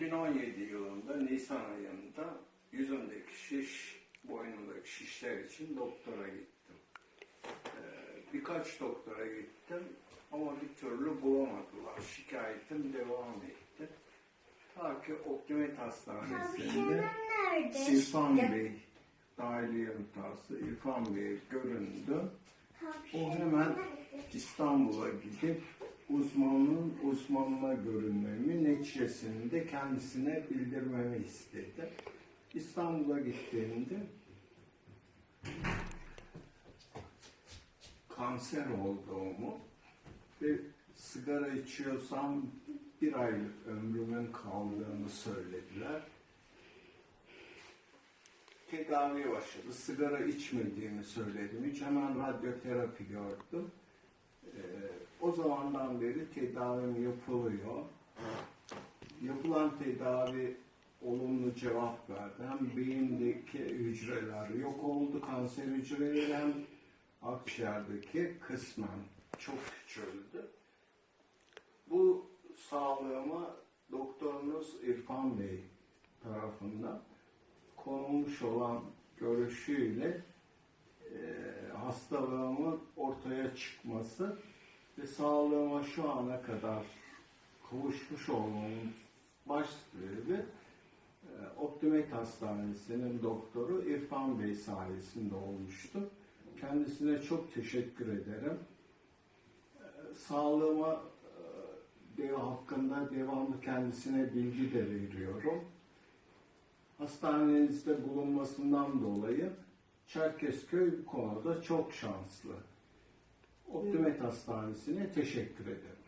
2017 yılında Nisan ayında yüzümdeki şiş, boynumdaki şişler için doktora gittim. Ee, birkaç doktora gittim ama bir türlü bulamadılar. Şikayetim devam etti. Ta ki Optimet Hastanesi'nde? İrfan Bey, dahiliye mütehassısı İrfan Bey göründü. O hemen İstanbul'a gidip uzmanın uzmanına görünmemi, neticesini de kendisine bildirmemi istedi. İstanbul'a gittiğimde kanser olduğumu ve sigara içiyorsam bir aylık ömrümün kaldığını söylediler. Tedavi başladı. Sigara içmediğimi söyledim. Hiç hemen radyoterapi gördüm. Ee, o zamandan beri tedavim yapılıyor. Yapılan tedavi olumlu cevap verdi. Hem beyindeki hücreler yok oldu, kanser hücreleri hem akciğerdeki kısmen çok küçüldü. Bu sağlığıma doktorunuz İrfan Bey tarafından konulmuş olan görüşüyle e, hastalığımın ortaya çıkması ve sağlığıma şu ana kadar kavuşmuş olmamın baş sebebi e, Optimet Hastanesi'nin doktoru İrfan Bey sayesinde olmuştu. Kendisine çok teşekkür ederim. E, Sağlığıma e, de hakkında devamlı kendisine bilgi de veriyorum. Hastanenizde bulunmasından dolayı Çerkezköy bu konuda çok şanslı. Optimet Hastanesi'ne teşekkür ederim.